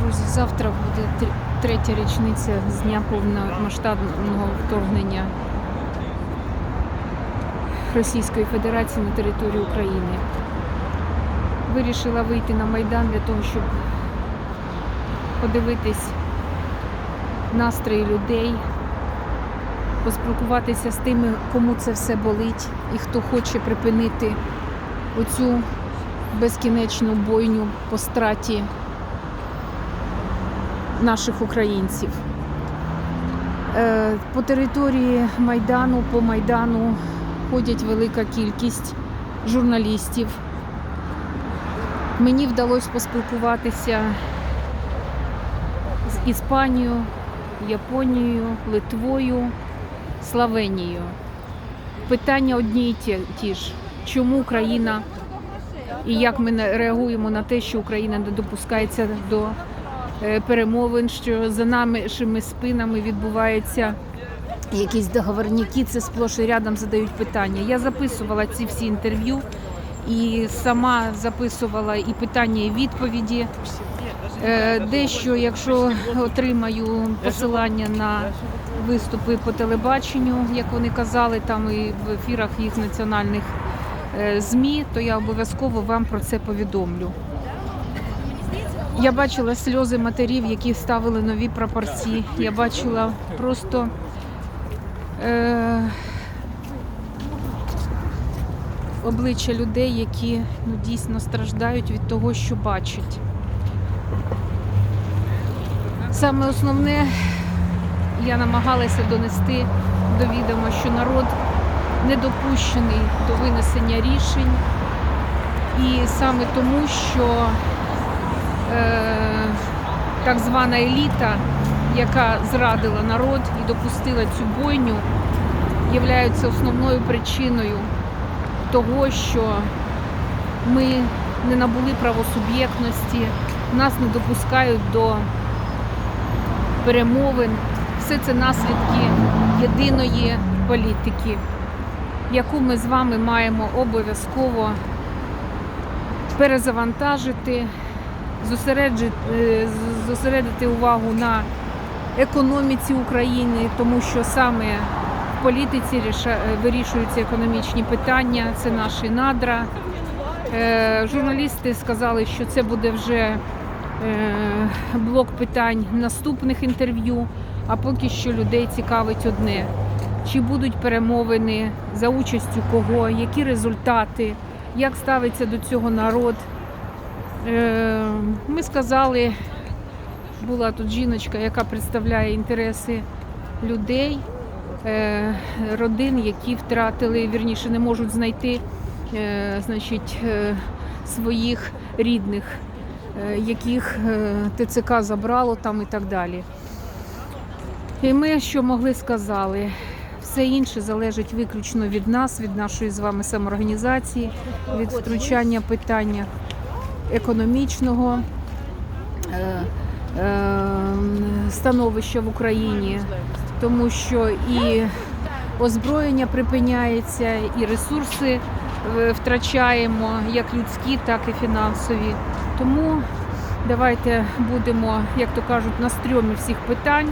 Друзі, завтра буде третя річниця з дня повномасштабного вторгнення Російської Федерації на територію України. Вирішила вийти на Майдан для того, щоб подивитись настрої людей, поспілкуватися з тими, кому це все болить і хто хоче припинити оцю безкінечну бойню по страті наших українців. Е, По території Майдану, по Майдану ходять велика кількість журналістів. Мені вдалося поспілкуватися з Іспанією, Японією, Литвою, Словенією. Питання одні й ті, ж. Чому Україна і як ми реагуємо на те, що Україна не допускається до перемовин, що за нашими спинами відбуваються якісь договорняки, це сплош і рядом задають питання. Я записувала ці всі інтерв'ю і сама записувала і питання, і відповіді. Е, Дещо, якщо отримаю посилання на виступи по телебаченню, як вони казали, там і в ефірах їх національних е, ЗМІ, то я обов'язково вам про це повідомлю. Я бачила сльози матерів, які ставили нові прапорці. Я бачила просто е, обличчя людей, які ну, дійсно страждають від того, що бачать. Саме основне, я намагалася донести до відома, що народ не допущений до винесення рішень. І саме тому, що так звана еліта, яка зрадила народ і допустила цю бойню, є основною причиною того, що ми не набули правосуб'єктності, нас не допускають до перемовин. Все це наслідки єдиної політики, яку ми з вами маємо обов'язково перезавантажити, зосереджити, е, зосередити увагу на економіці України, тому що саме в політиці е, вирішуються економічні питання, це наші надра. Е, Журналісти сказали, що це буде вже блок питань наступних інтерв'ю. А поки що людей цікавить одне: чи будуть перемовини за участю кого, які результати, як ставиться до цього народ. Е, Ми сказали, була тут жіночка, яка представляє інтереси людей, е, родин, які втратили, вірніше, не можуть знайти е, значить, своїх рідних, яких ТЦК забрало там і так далі. І ми що могли сказали? Все інше залежить виключно від нас, від нашої з вами самоорганізації, від втручання питання економічного е, е, становища в Україні, тому що і озброєння припиняється, і ресурси е, втрачаємо, як людські, так і фінансові. Тому давайте будемо, як то кажуть, на стрьомі всіх питань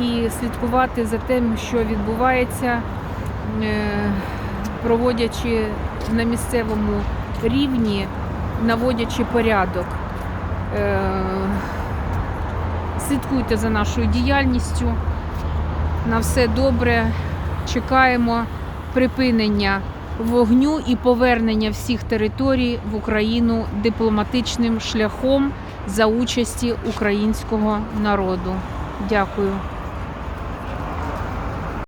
і слідкувати за тим, що відбувається, проводячи на місцевому рівні, наводячи порядок. Е, Слідкуйте за нашою діяльністю. На все добре. Чекаємо припинення вогню і повернення всіх територій в Україну дипломатичним шляхом за участі українського народу. Дякую.